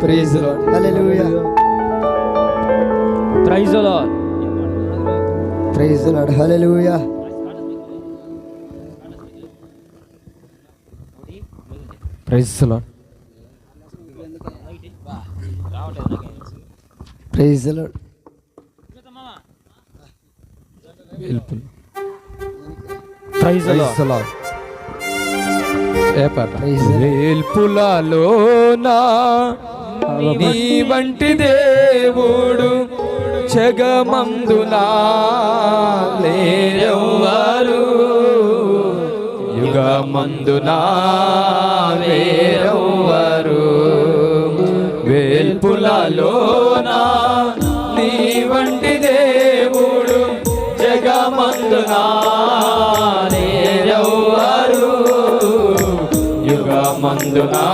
Praise Lord hallelujah praise Lord praise Lord hallelujah praise Lord praise Lord Lord praise Lord ఏ పాట? వేల్పులలోనా నీ వంటి దేవుడు జగమందునా? లేరెవ్వరు యుగమందునా? వేరెవ్వరు వేల్పులలోనా? నీ వంటి దేవుడు జగమందునా? లేరెవ్వరు యుగమందునా?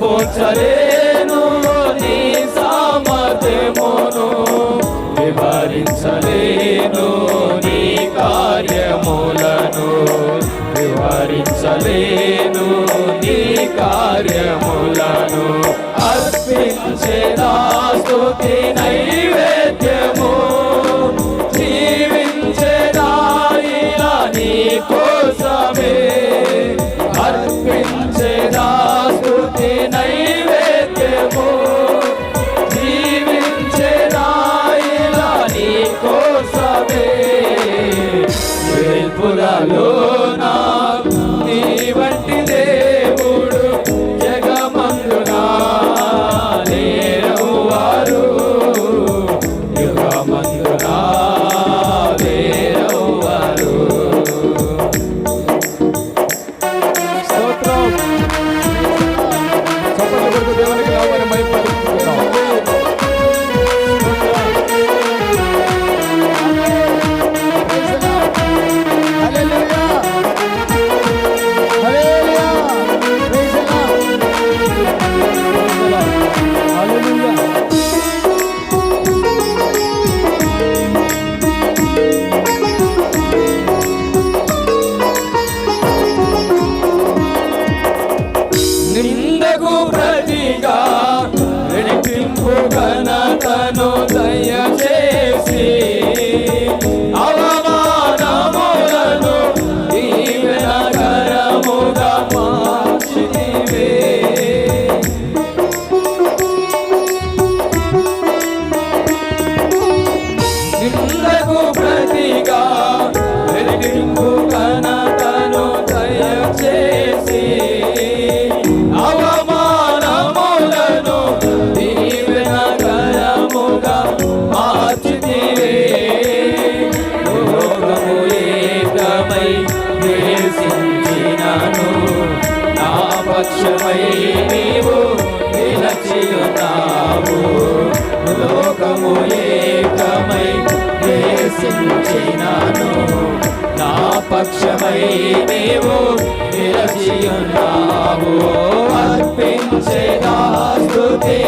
పోచలేను నీ సామర్థ్యమును వివరించలేను నీ కార్యములను వివరించలేను నీ కార్యములను అర్పించేదా స్తుతి లోకము ఏకమై దేశించినను నా పక్షమై నీవు నిలచియున్నావు. అర్పించేదా స్తుతి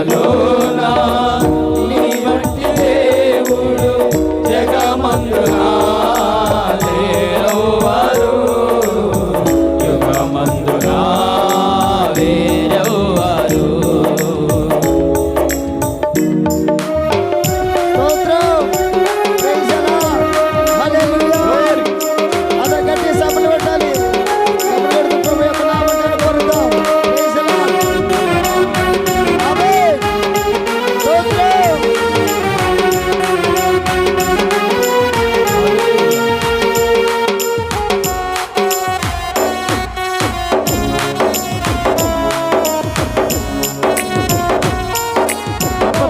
వెల్పులలోనా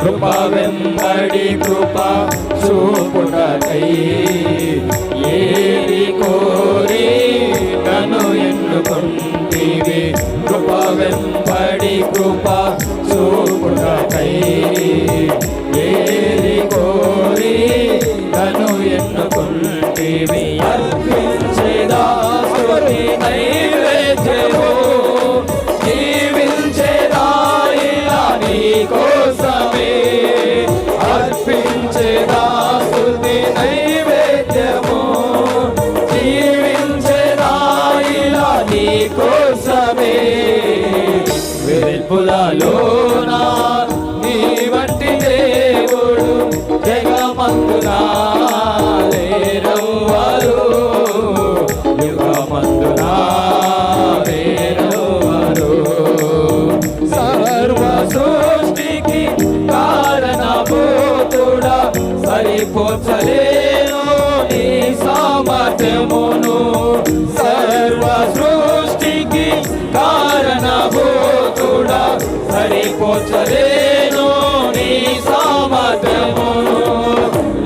కృప వెంబడి కృప చూపుటకై ఏది కోరి నన్ను ఎన్నుకుంటివి? కృప వెంబడి కృప చూపుటకై ఏది కోరి నన్ను ఎన్నుకుంటివి? అర్పించేదా స్తుతి నైవేద్యము. కోసమే వెల్పులలోనా కారణభూతుడా సరిపోచలేను నీ సామర్థ్యము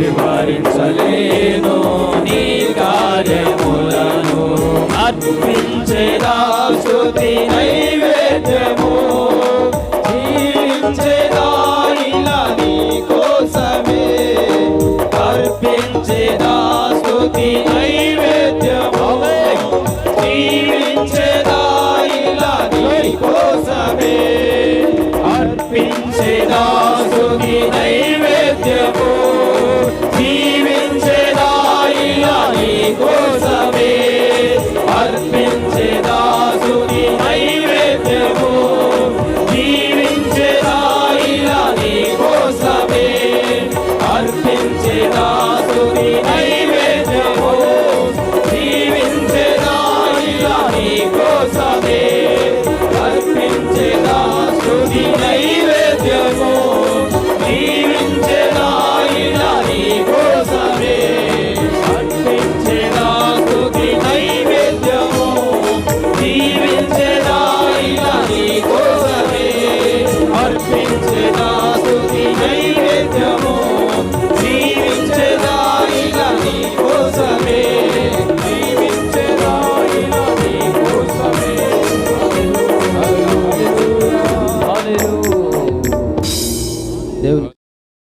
నివారించలేను నీ కార్యములను. అర్పించేదా స్తుతి నైవేద్యము. జీవించేదా ఇలా నీ కోసమే. అర్పించేదా స్తుతి నైవేద్యము